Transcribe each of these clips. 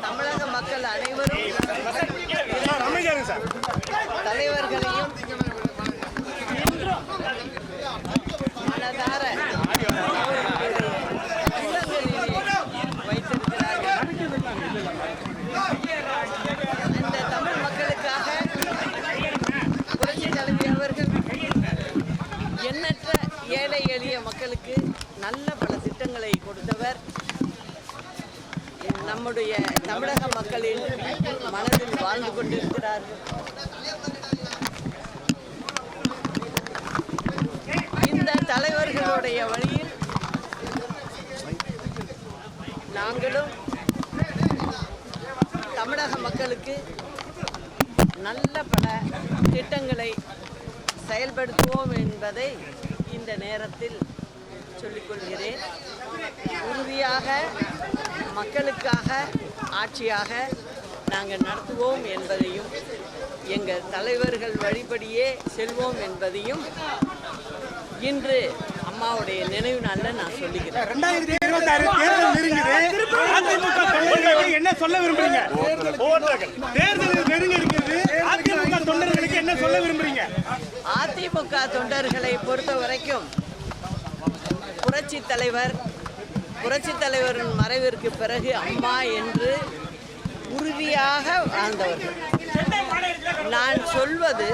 தமிழக மக்கள் அனைவரும் தலைவர்களையும் மனதார வைத்திருக்கிறார்கள். இந்த தமிழ் மக்களுக்காக எண்ணற்ற ஏழை எளிய மக்களுக்கு நல்ல பல திட்டங்களை கொடுத்தவர் நம்முடைய தமிழக மக்களின் மனதில் வாழ்ந்து கொண்டிருக்கிறார்கள் இந்த தலைவர்களுடைய வழியில் நாங்களும் தமிழக மக்களுக்கு நல்ல பல திட்டங்களை செயல்படுத்துவோம் என்பதை இந்த நேரத்தில் சொல்லிக்கொள்கிறேன் உறுதியாக மக்களுக்காக ஆட்சியாக நாங்கள் நடத்துவோம் என்பதையும் எங்கள் தலைவர்கள் வழிபடியே செல்வோம் என்பதையும் இன்று அம்மாவுடைய நினைவு நாளில் நான் சொல்லுகிறேன். ரெண்டாயிரத்தி இருபத்தி ஆறு தேர்தல் நெருங்குது. அதிமுக தொண்டர்களுக்கு என்ன சொல்ல விரும்புறீங்க? தேர்தல் நெருங்கி இருக்கிறது அதிமுக தொண்டர்களுக்கு என்ன சொல்ல விரும்புறீங்க? அதிமுக தொண்டர்களை பொறுத்த வரைக்கும் புரட்சி தலைவர் புரட்சி தலைவரின் மறைவிற்கு பிறகு அம்மா என்று உறுதியாக வாழ்ந்தவர்கள். நான் சொல்வது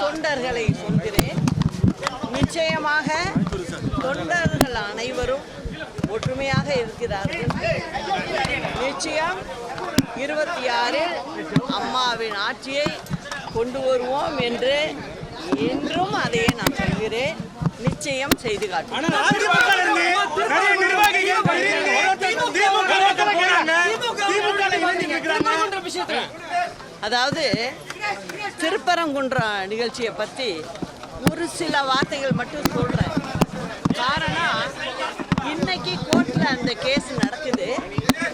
தொண்டர்களை சொல்கிறேன். நிச்சயமாக தொண்டர்கள் அனைவரும் ஒற்றுமையாக இருக்கிறார்கள். நிச்சயம் இருபத்தி ஆறில் அம்மாவின் ஆட்சியை கொண்டு வருவோம் என்று என்றும் அதையே நான் சொல்கிறேன். நிச்சயம் செய்து அதாவது திருப்பரங்குன்றம் நிகழ்ச்சியை பற்றி ஒரு சில வார்த்தைகள் மட்டும் சொல்கிறேன் காரணம் இன்னைக்கு கோர்ட்டில் அந்த கேஸ் நடக்குது.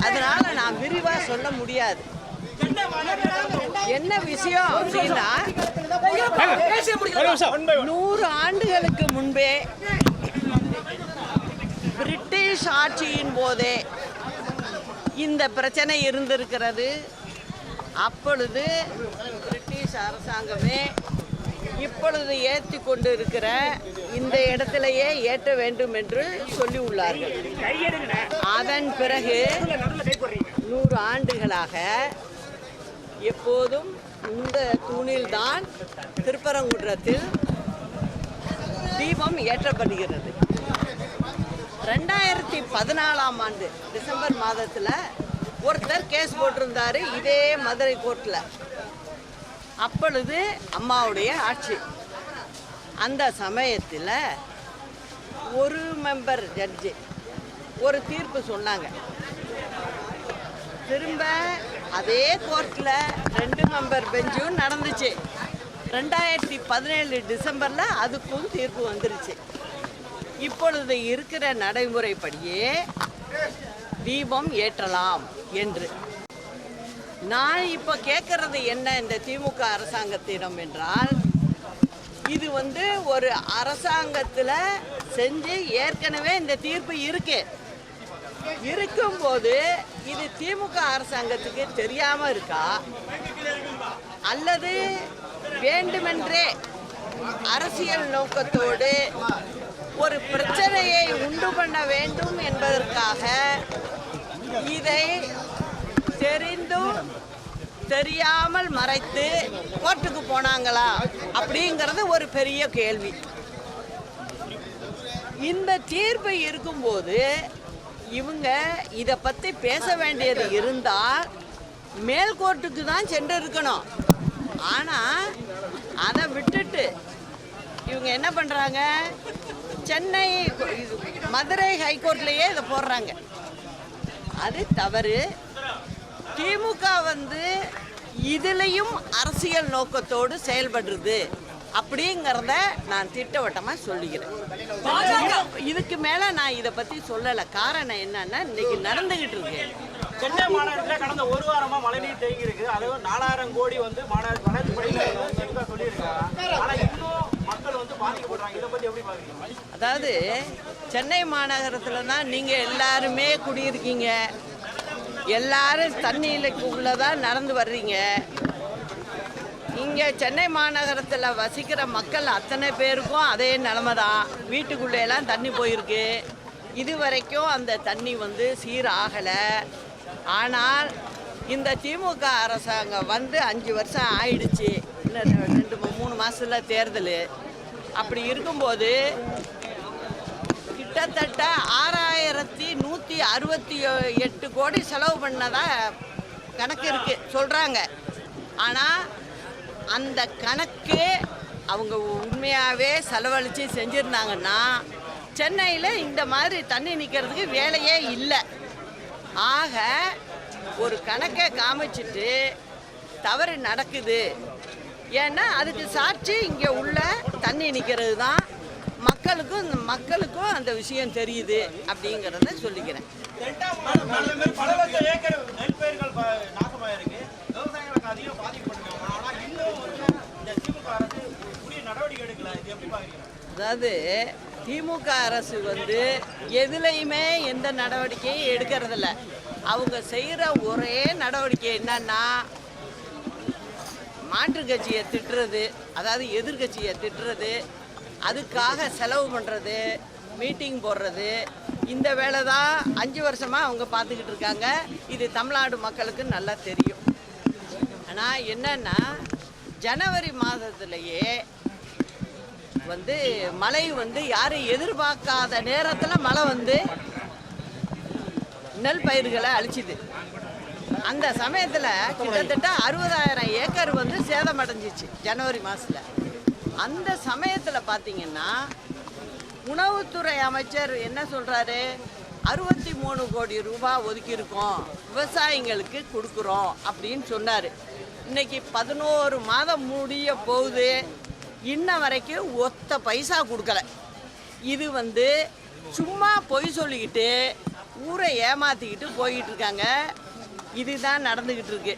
அதனால நான் விரிவாக சொல்ல முடியாது. என்ன விஷயம் அப்படின்னா நூறு ஆண்டுகளுக்கு முன்பே பிரிட்டிஷ் ஆட்சியின் போதே இந்த பிரச்சனை இருந்திருக்கிறது. அப்பொழுது பிரிட்டிஷ் அரசாங்கமே இப்பொழுது ஏற்றி கொண்டு இருக்கிற இந்த இடத்திலேயே ஏற்ற வேண்டும் என்று சொல்லி உள்ளார்கள். அதன் பிறகு நூறு ஆண்டுகளாக எப்போதும் இந்த தூணில்தான் திருப்பரங்குன்றத்தில் தீபம் ஏற்றப்படுகிறது. ரெண்டாயிரத்தி பதினாலாம் ஆண்டு டிசம்பர் மாதத்தில் ஒருத்தர் கேஸ் போட்டிருந்தாரு இதே மதுரை கோர்ட்டில் அப்பொழுது அம்மாவுடைய ஆட்சி. அந்த சமயத்தில் ஒரு மெம்பர் ஜட்ஜி ஒரு தீர்ப்பு சொன்னாங்க. திரும்ப அதே கோர்ட்டில் ரெண்டு மெம்பர் பெஞ்சும் நடந்துச்சு. ரெண்டாயிரத்தி பதினேழு டிசம்பரில் அதுக்கும் தீர்ப்பு வந்துருச்சு. இப்பொழுது இருக்கிற நடைமுறைப்படியே தீபம் ஏற்றலாம் என்று. நான் இப்போ கேட்கறது என்ன இந்த திமுக அரசாங்கத்திடம் என்றால் இது வந்து ஒரு அரசாங்கத்தில் செஞ்சு ஏற்கனவே இந்த தீர்ப்பு இருக்கு. இருக்கும்போது இது திமுக அரசாங்கத்துக்கு தெரியாம இருக்கா? அல்லது வேண்டுமென்றே அரசியல் நோக்கத்தோடு ஒரு பிரச்சனையை உண்டு பண்ண வேண்டும் என்பதற்காக இதை தெரிந்தும் தெரியாமல் மறைத்து கோர்ட்டுக்கு போனாங்களா அப்படிங்கிறது ஒரு பெரிய கேள்வி. இந்த தீர்ப்பு இருக்கும்போது இவங்க இதை பற்றி பேச வேண்டியது இருந்தால் மேல் கோர்ட்டுக்கு தான் சென்று இருக்கணும் ஆனால் அதை விட்டுட்டு இவங்க என்ன பண்ணுறாங்க சென்னை மதுரை ஹைகோர்ட்லேயே இதை போடுறாங்க. அது தவறு. திமுக வந்து இதுலேயும் அரசியல் நோக்கத்தோடு செயல்படுறது அப்படிங்கிறத நான் திட்டவட்டமாக சொல்லிக்கிறேன். இது- இதுக்கு மேலே நான் இதை பற்றி சொல்லலை. காரணம் என்னன்னா இன்னைக்கு நடந்துக்கிட்டு இருக்கு. சென்னை மாநகரத்தில் கடந்த ஒரு வாரமா மழைநீர் தேங்கி இருக்கு அதுவும் நாலாயிரம் கோடி வந்து மாநகர வளர்ச்சி பணிகள் சொல்லியிருக்காங்க. ஆனா இன்னும் மக்கள் வந்து பாதிக்கப்படுறாங்க. இதை பத்தி எப்படி பாக்குறீங்க? அதாவது சென்னை மாநகரத்தில் தான் நீங்கள் எல்லாருமே குடியிருக்கீங்க. எல்லாரும் தண்ணியிலுக்கு உள்ளதான் நடந்து வர்றீங்க. இங்கே சென்னை மாநகரத்தில் வசிக்கிற மக்கள் அத்தனை பேருக்கும் அதே நிலமை தான் வீட்டுக்குள்ளேலாம் தண்ணி போயிருக்கு. இது வரைக்கும் அந்த தண்ணி வந்து சீராகலை. ஆனால் இந்த திமுக அரசாங்கம் வந்து அஞ்சு வருஷம் ஆயிடுச்சு. இன்னும் ரெண்டு மூணு மாதத்தில் தேர்தல். அப்படி இருக்கும்போது கிட்டத்தட்ட ஆறாயிரத்தி நூற்றி அறுபத்தி எட்டு கோடி செலவு பண்ணதா கணக்கு இருக்குது சொல்கிறாங்க ஆனால் அந்த கணக்கு அவங்க உண்மையாகவே செலவழித்து செஞ்சுருந்தாங்கன்னா சென்னையில் இந்த மாதிரி தண்ணி நிற்கிறதுக்கு வேலையே இல்லை. ஆக ஒரு கணக்கை காமிச்சிட்டு தவறு நடக்குது. ஏன்னா அதுக்கு சாட்சி இங்கே உள்ள தண்ணி நிற்கிறது தான். மக்களுக்கும் இந்த மக்களுக்கும் அந்த விஷயம் தெரியுது அப்படிங்கிறத சொல்லிக்கிறேன். பல ஏக்கர் நெல் பயிர்கள் விவசாயிகளுக்கு அதிகம் அதாவது திமுக அரசு வந்து எதுலையுமே எந்த நடவடிக்கையும் எடுக்கிறதில்ல. அவங்க செய்கிற ஒரே நடவடிக்கை என்னன்னா மாற்றுக் கட்சியை திட்டுறது அதாவது எதிர்கட்சியை திட்டுறது அதுக்காக செலவு பண்ணுறது மீட்டிங் போடுறது இந்த வேலை தான் அஞ்சு வருஷமாக அவங்க பார்த்துக்கிட்டு இருக்காங்க. இது தமிழ்நாடு மக்களுக்கு நல்லா தெரியும். ஆனால் என்னன்னா ஜனவரி மாதத்துலேயே வந்து மழை வந்து யாரும் எதிர்பார்க்காத நேரத்தில் மழை வந்து நெல் பயிர்களை அழிச்சிது. அந்த சமயத்தில் கிட்டத்தட்ட அறுபதாயிரம் ஏக்கர் வந்து சேதமடைஞ்சிச்சு ஜனவரி மாதத்தில் அந்த சமயத்தில் பார்த்தீங்கன்னா உணவுத்துறை அமைச்சர் என்ன சொல்கிறாரு அறுபத்தி மூணு கோடி ரூபாய் ஒதுக்கியிருக்கோம். விவசாயிங்களுக்கு கொடுக்குறோம் அப்படின்னு சொன்னார். இன்னைக்கு பதினோரு மாதம் முடிய போகுது. இன்ன வரைக்கும் ஒத்த பைசா கொடுக்கல. இது வந்து சும்மா பொய் சொல்லிக்கிட்டு ஊரை ஏமாத்திக்கிட்டு போயிட்டு இருக்காங்க. இதுதான் நடந்துக்கிட்டு இருக்கு.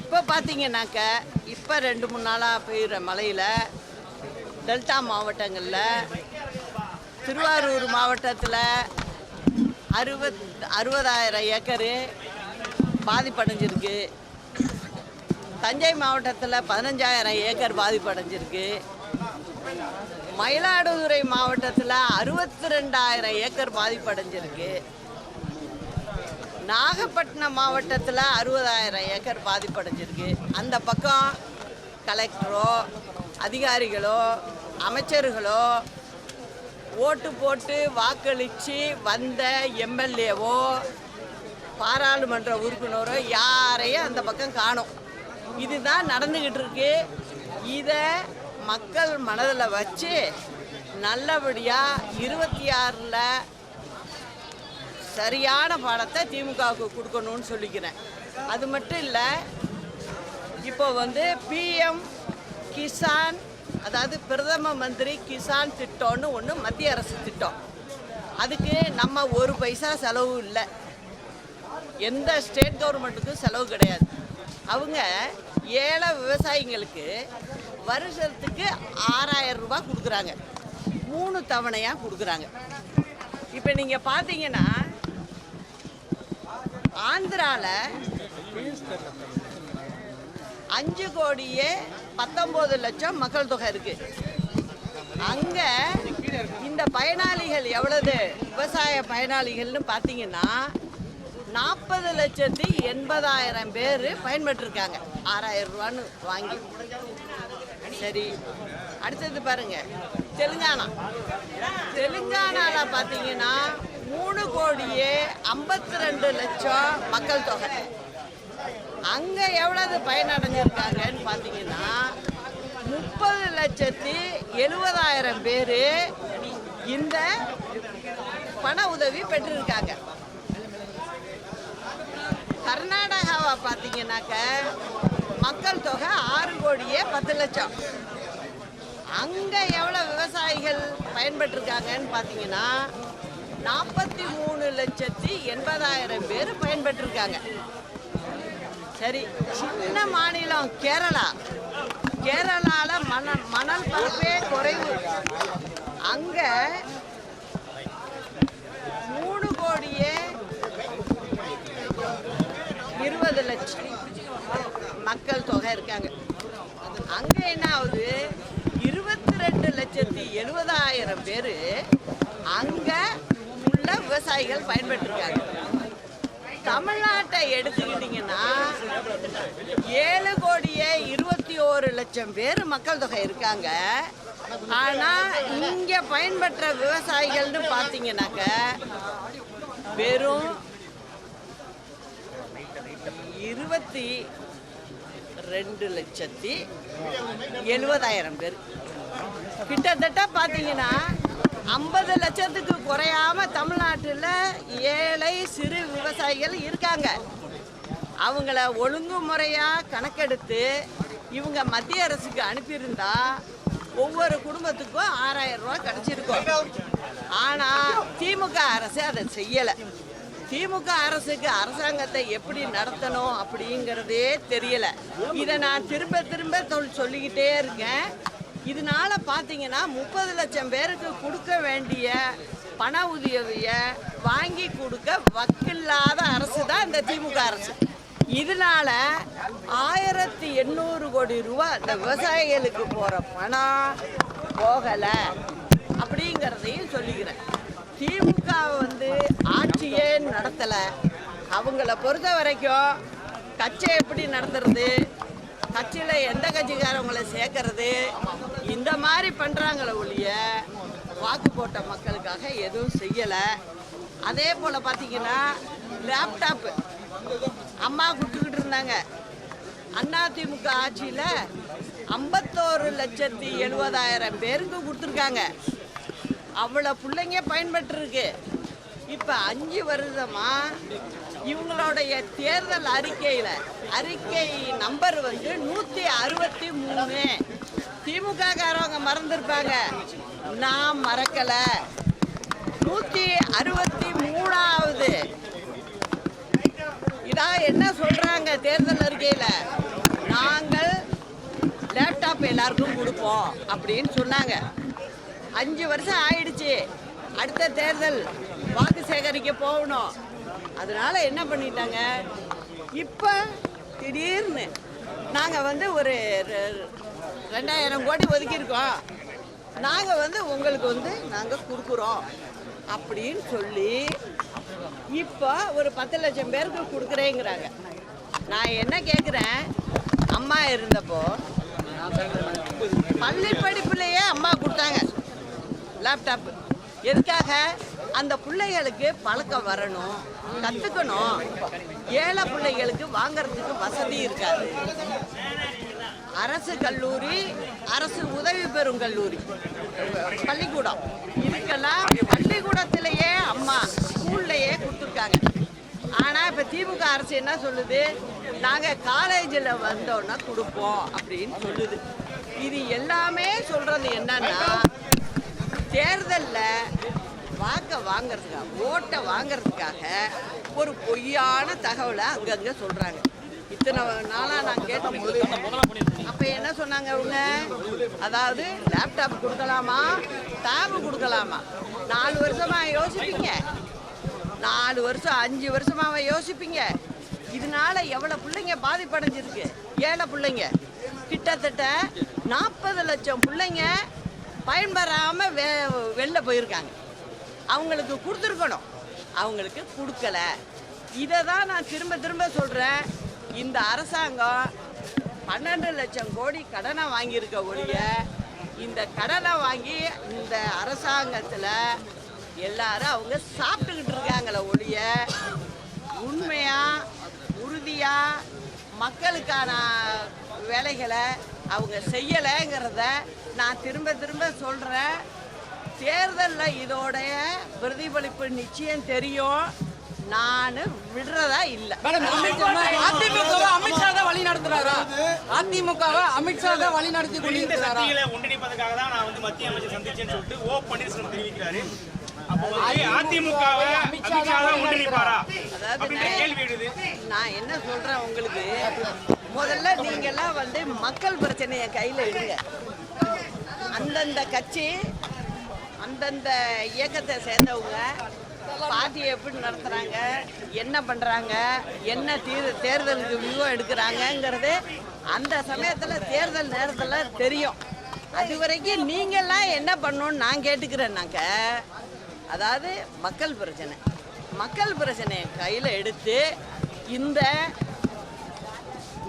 இப்போ பார்த்தீங்கன்னாக்க இப்போ ரெண்டு மூணு நாளாக பெய்கிற மழையில் டெல்டா மாவட்டங்களில் திருவாரூர் மாவட்டத்தில் அறுபத் அறுபதாயிரம் ஏக்கரு பாதிப்படைஞ்சிருக்கு. தஞ்சை மாவட்டத்தில் பதினஞ்சாயிரம் ஏக்கர் பாதிப்படைஞ்சிருக்கு. மயிலாடுதுறை மாவட்டத்தில் அறுபத்தி ரெண்டாயிரம் ஏக்கர் பாதிப்படைஞ்சிருக்கு. நாகப்பட்டினம் மாவட்டத்தில் அறுபதாயிரம் ஏக்கர் பாதிப்படைஞ்சிருக்கு. அந்த பக்கம் கலெக்டரோ அதிகாரிகளோ அமைச்சர்களோ ஓட்டு போட்டு வாக்களித்து வந்த எம்எல்ஏவோ பாராளுமன்ற உறுப்பினரோ யாரையும் அந்த பக்கம் காணும். இதுதான் நடந்துக்கிட்டு இருக்கு இதை மக்கள் மனதில் வச்சு நல்லபடியாக இருபத்தி ஆறில் சரியான பாடத்தை திமுகவுக்கு கொடுக்கணும்னு சொல்லிக்கிறேன். அது மட்டும் இல்லை இப்போ வந்து பிஎம் கிசான் அதாவது பிரதம மந்திரி கிசான் திட்டம்னு ஒன்று மத்திய அரசு திட்டம். அதுக்கு நம்ம ஒரு பைசா செலவு இல்லை. எந்த ஸ்டேட் கவர்மெண்ட்டுக்கும் செலவு கிடையாது. அவங்க ஏழை விவசாயிங்களுக்கு வருஷத்துக்கு ஆறாயிரம் ரூபாய் கொடுக்குறாங்க. மூணு தவணையாக கொடுக்குறாங்க. இப்போ நீங்கள் பார்த்தீங்கன்னா ஆந்திராவில் அஞ்சு கோடியே பத்தொம்போது லட்சம் மக்கள் தொகை இருக்கு. அங்க இந்த பயனாளிகள் எவ்வளவு? விவசாய பயனாளிகள்னு பார்த்தீங்கன்னா நாற்பது லட்சத்தி எண்பதாயிரம் பேர் பயன்பெற்றிருக்காங்க. ஆறாயிரம் ரூபான்னு வாங்கி. சரி அடுத்தது பாருங்க. தெலுங்கானா. தெலுங்கானால பார்த்தீங்கன்னா மூணு கோடியே ஐம்பத்தி ரெண்டு லட்சம் மக்கள் தொகை. அங்கே எவ்வளவு பயனடைஞ்சிருக்காங்கன்னு பார்த்தீங்கன்னா முப்பது லட்சத்தி எழுபதாயிரம் பேர் இந்த பண உதவி பெற்றிருக்காங்க. கர்நாடகாவை பார்த்தீங்கன்னாக்க மக்கள் தொகை ஆறு கோடியே பத்து லட்சம். அங்கே எவ்வளோ விவசாயிகள் பயன்பெற்றிருக்காங்கன்னு பார்த்தீங்கன்னா நாற்பத்தி மூணு லட்சத்தி எண்பதாயிரம் பேர் பயன்பெற்றிருக்காங்க. சரி சின்ன மாநிலம் கேரளா. கேரளாவில் மணல் மணல் பரப்பே குறைவு. அங்கே மூணு கோடியே முப்பது லட்சம். மக்கள் தொகை இருக்காங்க. அங்க என்ன ஆகுது? இருபத்தி ரெண்டு லட்சத்தி எழுபதாயிரம் பேர் அங்க உள்ள விவசாயிகள் பயன்பெற்றிருக்காங்க. தமிழ்நாட்டை எடுத்துக்கிட்டிங்கன்னா ஏழு கோடியே இருபத்தி ஓரு லட்சம் பேர் மக்கள் தொகை இருக்காங்க. ஆனால் இங்கே பயன்பெற்ற விவசாயிகள்னு பார்த்தீங்கன்னாக்க வெறும் இருபத்தி ரெண்டு லட்சத்தி எழுபதாயிரம் பேர். கிட்டத்தட்ட பார்த்தீங்கன்னா ஐம்பது லட்சத்துக்கு குறையாம தமிழ்நாட்டில் ஏழை சிறு விவசாயிகள் இருக்காங்க. அவங்கள ஒழுங்குமுறையாக கணக்கெடுத்து இவங்க மத்திய அரசுக்கு அனுப்பியிருந்தா ஒவ்வொரு குடும்பத்துக்கும் ஆறாயிரம் ரூபா கிடைச்சிருக்கும். ஆனால் திமுக அரசு அதை செய்யலை. திமுக அரசுக்கு அரசாங்கத்தை எப்படி நடத்தணும் அப்படிங்கிறதே தெரியல. இதை நான் திரும்ப திரும்ப சொல்லிக்கிட்டே இருக்கேன். இதனால பார்த்தீங்கன்னா முப்பது லட்சம் பேருக்கு கொடுக்க வேண்டிய பண உதவியை வாங்கி கொடுக்க வக்கில்லாத அரசு தான் இந்த திமுக அரசு. இதனால ஆயிரத்தி எண்ணூறு கோடி ரூபா இந்த விவசாயிகளுக்கு போகிற பணம் போகலை அப்படிங்கிறதையும் சொல்லிக்கிறேன். திமுக வந்து ஆட்சியே நடத்தலை. அவங்கள பொறுத்த வரைக்கும் கட்சியை எப்படி நடத்துறது கட்சியில் எந்த கட்சிக்காரவங்களை சேர்க்கறது இந்த மாதிரி பண்ணுறாங்களே ஒழிய வாக்கு போட்ட மக்களுக்காக எதுவும் செய்யலை. அதே போல் பார்த்தீங்கன்னா லேப்டாப்பு அம்மா கொடுத்துக்கிட்டு இருந்தாங்க. அதிமுக ஆட்சியில் ஐம்பத்தோரு லட்சத்தி எழுபதாயிரம் பேருக்கு கொடுத்துருக்காங்க. அவ்வளோ பிள்ளைங்க பயன்பட்டுருக்கு இப்போ அஞ்சு வருஷமா இவங்களுடைய தேர்தல் அறிக்கையில் அறிக்கை நம்பர் வந்து நூற்றி அறுபத்தி மூணு. திமுக காரவங்க மறந்துருப்பாங்க. நான் மறக்கலை. நூற்றி அறுபத்தி மூணாவது. இதான் என்ன சொல்கிறாங்க தேர்தல் அறிக்கையில்? நாங்கள் லேப்டாப் எல்லாருக்கும் கொடுப்போம் அப்படின்னு சொன்னாங்க. அஞ்சு வருஷம் ஆயிடுச்சு. அடுத்த தேர்தல் வாக்கு சேகரிக்க போகணும். அதனால என்ன பண்ணிட்டாங்க? இப்போ திடீர்னு நாங்கள் வந்து ஒரு ரெண்டாயிரம் கோடி ஒதுக்கியிருக்கோம். நாங்கள் வந்து உங்களுக்கு வந்து நாங்கள் கொடுக்குறோம் அப்படின்னு சொல்லி இப்போ ஒரு பத்து லட்சம் பேருக்கு கொடுக்குறேங்கிறாங்க. நான் என்ன கேட்குறேன் அம்மா இருந்தப்போ பள்ளி படிப்புலேயே அம்மா கொடுத்தாங்க. லேப்டாப் எதுக்காக? அந்த பிள்ளைகளுக்கு பழக்கம் வரணும் கற்றுக்கணும் ஏழை பிள்ளைகளுக்கு வாங்கிறதுக்கு வசதி இருக்காது. அரசு கல்லூரி அரசு உதவி பெறும் கல்லூரி. பள்ளிக்கூடம். இதுக்கெல்லாம் பள்ளிக்கூடத்திலேயே அம்மா ஸ்கூல்லையே கொடுத்துருக்காங்க. ஆனால் இப்போ திமுக அரசு என்ன சொல்லுது? நாங்கள் காலேஜில் வந்தோன்னா கொடுப்போம் அப்படின்னு சொல்லுது. இது எல்லாமே சொல்கிறது என்னன்னா தேர்தலில் வாக்கை வாங்குறதுக்காக ஓட்டை வாங்குறதுக்காக ஒரு பொய்யான தகவலை அங்கங்கே சொல்கிறாங்க இத்தனை நாளாக நான் கேட்டேன் அப்போ என்ன சொன்னாங்க அவங்க? அதாவது லேப்டாப் கொடுக்கலாமா? டேபு கொடுக்கலாமா? நாலு வருஷமாக யோசிப்பீங்க. நாலு வருஷம் அஞ்சு வருஷமாவ யோசிப்பீங்க. இதனால எவ்வளோ பிள்ளைங்க பாதிப்படைஞ்சிருக்கு? ஏழை பிள்ளைங்க. கிட்டத்தட்ட நாற்பது லட்சம் பிள்ளைங்க பயன்பெறாமல் வெ வெளில போயிருக்காங்க. அவங்களுக்கு கொடுத்துருக்கணும். அவங்களுக்கு கொடுக்கல. இதை தான் நான் திரும்ப திரும்ப சொல்கிறேன் இந்த அரசாங்கம் பன்னெண்டு லட்சம் கோடி கடனை வாங்கியிருக்க ஒழிய இந்த கடனை வாங்கி இந்த அரசாங்கத்தில் எல்லாரும் அவங்க சாப்பிட்டுக்கிட்டு இருக்காங்களே ஒழிய உண்மையாக உறுதியாக மக்களுக்கான வேலைகளை அவங்க செய்யலைங்கிறத நான் திரும்ப திரும்ப சொல்கிறேன் தேர்தலில் இதோடைய பிரதிபலிப்பு நிச்சயம் தெரியும். நான் விடுறதா இல்லை. அதிமுகவை அமித்ஷா தான் வழி நடத்துறாரா? அதிமுகவை அமித்ஷா தான் வழி நடத்தி இந்த கொண்டிருக்கிறாரா? ஒன்றிணைப்பதற்காக தான் நான் வந்து மத்திய அமைச்சர் சந்திச்சேன்னு சொல்லிட்டு ஓ பன்னீர்செல்வம் தெரிவிக்கிறாரு. அப்போ வந்து அதிமுகவை அமித்ஷா தான் ஒன்றிணைப்பாரா? அப்படின்ற கேள்வி எழுது. நான் என்ன சொல்றேன் உங்களுக்கு? முதல்ல நீங்கெல்லாம் வந்து மக்கள் பிரச்சனையை கையில் எடுங்க. அந்தந்த கட்சி அந்தந்த இயக்கத்தை சேர்ந்தவங்க பார்ட்டியை எப்படி நடத்துறாங்க என்ன பண்றாங்க என்ன தீர் தேர்தலுக்கு வியூவம் எடுக்கிறாங்கங்கிறது அந்த சமயத்துல தேர்தல் நேரத்துல தெரியும். அது வரைக்கும் நீங்கெல்லாம் என்ன பண்ணணும்னு நான் கேட்டுக்கிறேன்னாக்க அதாவது மக்கள் பிரச்சனை. மக்கள் பிரச்சனையை கையில் எடுத்து இந்த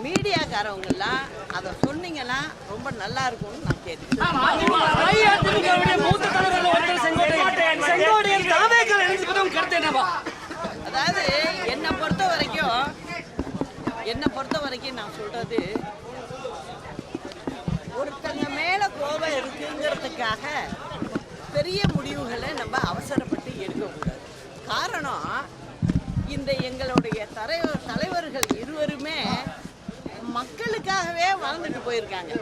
மீடியாக்காரவங்கெல்லாம் அதை சொன்னீங்கன்னா ரொம்ப நல்லா இருக்கும்னு நான் என்னவா? அதாவது என்னை பொறுத்த வரைக்கும் என்னை பொறுத்த வரைக்கும் நான் சொல்றது ஒருத்தங்க மேல கோபம் இருக்குங்கிறதுக்காக பெரிய முடிவுகளை நம்ம அவசரப்பட்டு எடுக்கக்கூடாது. காரணம் இந்த எங்களுடைய தலைவர் தலைவர்கள் இருவருமே மக்களுக்காகவே வாழ்ந்துட்டு போயிருக்காங்க.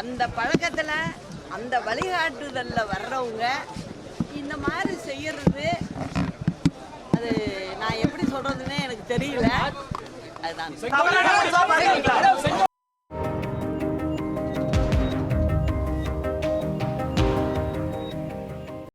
அந்த பழக்கத்தில் அந்த வழிகாட்டுதலில் வர்றவங்க இந்த மாதிரி செய்யறது அது நான் எப்படி சொல்றதுன்னே எனக்கு தெரியல. அதுதான்.